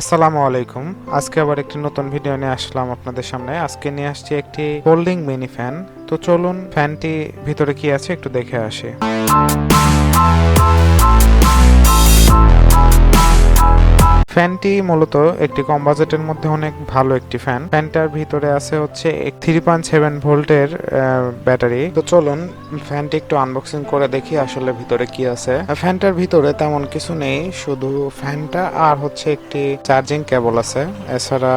আসসালামু আলাইকুম। আজকে আবার একটি নতুন ভিডিও নিয়ে আসলাম আপনাদের সামনে। আজকে নিয়ে আসছি একটি ফোল্ডিং মিনি ফ্যান তো চলুন ফ্যানটি ভিতরে কি আছে একটু দেখে আসি। ফ্যানটি মূলত একটি কম বাজেটের মধ্যে অনেক ভালো একটি ফ্যান। ফ্যানটার ভিতরে আছে হচ্ছে থ্রি পয়েন্ট সেভেন ভোল্টের ব্যাটারি। তো চলুন ফ্যানটি একটু আনবক্সিং করে দেখি আসলে ভিতরে কি আছে। ফ্যানটার ভিতরে তেমন কিছু নেই, শুধু ফ্যানটা আর হচ্ছে একটি চার্জিং কেবল আছে, এছাড়া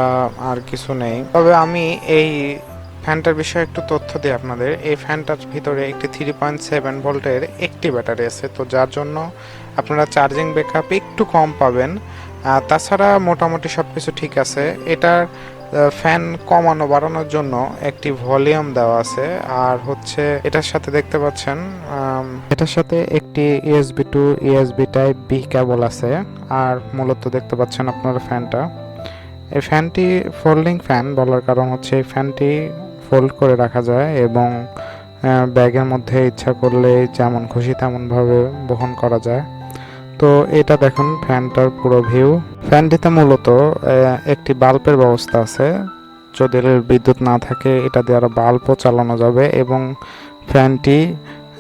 আর কিছু নেই। তবে আমি এই ফ্যানটার বিষয়ে একটু তথ্য দিই আপনাদের। এই ফ্যানটার ভিতরে একটি থ্রি পয়েন্ট সেভেন ভোল্টের একটি ব্যাটারি আছে, তো যার জন্য আপনারা চার্জিং ব্যাকআপ একটু কম পাবেন। তাছাড়া মোটামুটি সব কিছু ঠিক আছে। এটার ফ্যান কমানো, বাড়ানোর জন্য একটি ভলিউম দেওয়া আছে। আর হচ্ছে এটার সাথে দেখতে পাচ্ছেন এটার সাথে একটি USB to USB type B cable আছে। আর মূলত দেখতে পাচ্ছেন আপনারা ফ্যানটা এই ফ্যানটি ফোল্ডিং ফ্যান বলার কারণ হচ্ছে এই ফ্যানটি ফোল্ড করে রাখা যায় এবং ব্যাগের মধ্যে ইচ্ছা করলে যেমন খুশি তেমনভাবে বহন করা যায়। তো এটা দেখুন, ফ্যানটার পুরো ভিউ ফ্যানটিতে মূলত একটি বাল্বের ব্যবস্থা আছে। যদি বিদ্যুৎ না থাকে, এটা দিয়ে আরও বাল্বও চালানো যাবে এবং ফ্যানটি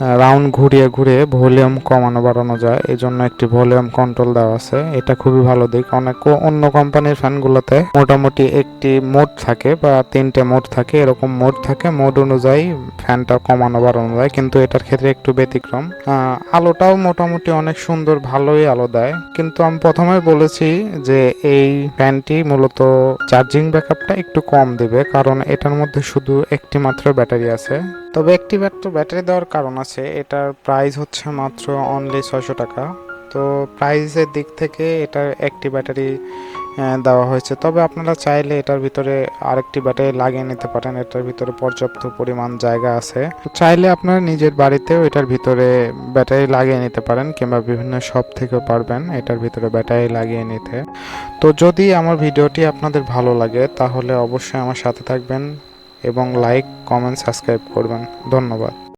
রাউন্ড ঘুরিয়ে ঘুরিয়ে ভলিউম কমানো, বাড়ানো যায়। এই জন্য একটি ভলিউম কন্ট্রোল দেওয়া আছে। এটা খুবই ভালো দিক। অনেক অন্য কোম্পানির ফ্যানগুলোতে মোটামুটি একটি মোড থাকে বা তিনটে মোড থাকে। এরকম মোড থাকে। মোড অনুযায়ী ফ্যানটা কমানো, বাড়ানো যায়। কিন্তু এটার ক্ষেত্রে একটু ব্যতিক্রম। আলোটাও মোটামুটি অনেক সুন্দর, ভালোই আলো দেয়। কিন্তু আমি প্রথমে বলেছি যে এই ফ্যানটি মূলত চার্জিং ব্যাকআপটা একটু কম দিবে। কারণ এটার মধ্যে শুধু একটি মাত্র ব্যাটারি আছে। তবে একটি মাত্র ব্যাটারি দেওয়ার কারণ আছে। এটার প্রাইস হচ্ছে মাত্র অনলি ছয়শো টাকা। তো প্রাইসের দিক থেকে এটার একটি ব্যাটারি দেওয়া হয়েছে। তবে আপনারা চাইলে এটার ভিতরে আরেকটি ব্যাটারি লাগিয়ে নিতে পারেন। এটার ভিতরে পর্যাপ্ত পরিমাণ জায়গা আছে। চাইলে আপনারা নিজের বাড়িতেও এটার ভিতরে ব্যাটারি লাগিয়ে নিতে পারেন কিংবা বিভিন্ন শপ থেকেও পারবেন এটার ভিতরে ব্যাটারি লাগিয়ে নিতে। তো যদি আমার ভিডিওটি আপনাদের ভালো লাগে, তাহলে অবশ্যই আমার সাথে থাকবেন। এবং লাইক কমেন্ট সাবস্ক্রাইব করবেন। ধন্যবাদ।